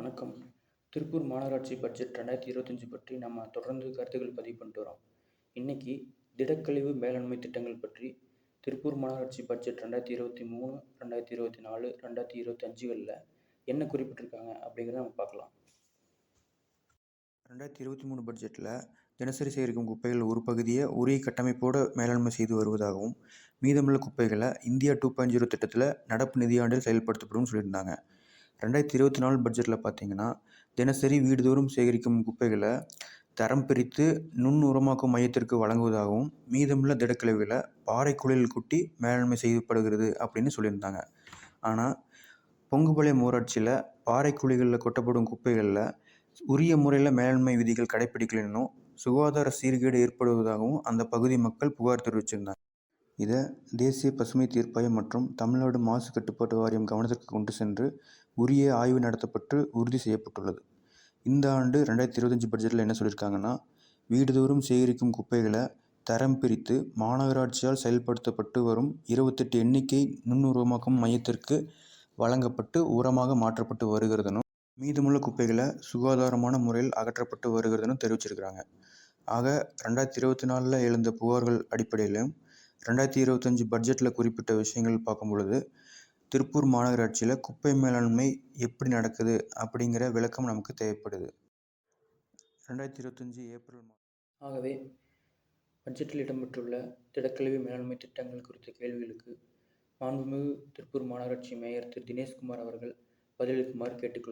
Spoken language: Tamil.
வணக்கம். திருப்பூர் மாநகராட்சி பட்ஜெட் ரெண்டாயிரத்தி இருபத்தஞ்சி பற்றி நம்ம தொடர்ந்து கருத்துக்கள் பதிவு பண்ணிட்டு வரோம். இன்னைக்கு திடக்கழிவு மேலாண்மை திட்டங்கள் பற்றி திருப்பூர் மாநகராட்சி பட்ஜெட் ரெண்டாயிரத்தி இருபத்தி மூணு ரெண்டாயிரத்தி இருபத்தி நாலு ரெண்டாயிரத்தி இருபத்தி அஞ்சுகளில் என்ன குறிப்பிட்டிருக்காங்க அப்படிங்கிறத நம்ம பார்க்கலாம். ரெண்டாயிரத்தி இருபத்தி மூணு பட்ஜெட்டில் தினசரி சேகரிக்கும் குப்பைகள் ஒரு பகுதியை உரிய கட்டமைப்போடு மேலாண்மை செய்து வருவதாகவும் மீதமுள்ள குப்பைகளை இந்தியா டூ பாயிண்ட் ஜீரோ திட்டத்தில் நடப்பு நிதியாண்டில் செயல்படுத்தப்படும் சொல்லியிருந்தாங்க. ரெண்டாயிரத்தி இருபத்தி நாலு பட்ஜெட்டில் பார்த்தீங்கன்னா தினசரி வீடுதோறும் சேகரிக்கும் குப்பைகளை தரம் பிரித்து நுண் உரமாக்கும் மையத்திற்கு வழங்குவதாகவும் மீதமுள்ள திடக்கழிவுகளை பாறை குழியில் குட்டி மேலாண்மை செய்யப்படுகிறது அப்படின்னு சொல்லியிருந்தாங்க. ஆனால் பொங்குபாளையம் ஊராட்சியில் பாறை குழிகளில் கொட்டப்படும் குப்பைகளில் உரிய முறையில் மேலாண்மை விதிகள் கடைப்பிடிக்கலைன்னும் சுகாதார சீர்கேடு ஏற்படுவதாகவும் அந்த பகுதி மக்கள் புகார் தெரிவிச்சிருந்தாங்க. இதை தேசிய பசுமை தீர்ப்பாயம் மற்றும் தமிழ்நாடு மாசு கட்டுப்பாட்டு வாரியம் கவனத்திற்கு கொண்டு சென்று உரிய ஆய்வு நடத்தப்பட்டு உறுதி செய்யப்பட்டுள்ளது. இந்த ஆண்டு ரெண்டாயிரத்தி இருபத்தஞ்சி பட்ஜெட்டில் என்ன சொல்லியிருக்காங்கன்னா வீடுதோறும் சேகரிக்கும் குப்பைகளை தரம் பிரித்து மாநகராட்சியால் செயல்படுத்தப்பட்டு வரும் இருபத்தெட்டு எண்ணிக்கை நுண்ணுருவமாக்கும் மையத்திற்கு வழங்கப்பட்டு உரமாக மாற்றப்பட்டு வருகிறதுனும் மீதமுள்ள குப்பைகளை சுகாதாரமான முறையில் அகற்றப்பட்டு வருகிறதுன்னு தெரிவிச்சிருக்கிறாங்க. ஆக ரெண்டாயிரத்தி இருபத்தி நாலில் எழுந்த புகார்கள் அடிப்படையிலும் ரெண்டாயிரத்தி இருபத்தஞ்சி பட்ஜெட்டில் குறிப்பிட்ட விஷயங்கள் பார்க்கும் பொழுது திருப்பூர் மாநகராட்சியில் குப்பை மேலாண்மை எப்படி நடக்குது அப்படிங்கிற விளக்கம் நமக்கு தேவைப்படுது. ரெண்டாயிரத்தி இருபத்தஞ்சி ஏப்ரல் மா ஆகவே பட்ஜெட்டில் இடம்பெற்றுள்ள திடக்கழிவு மேலாண்மை திட்டங்கள் குறித்த கேள்விகளுக்கு மாண்புமிகு திருப்பூர் மாநகராட்சி மேயர் திரு. தினேஷ்குமார் அவர்கள் பதிலளிக்குமாறு கேட்டுக்கொள்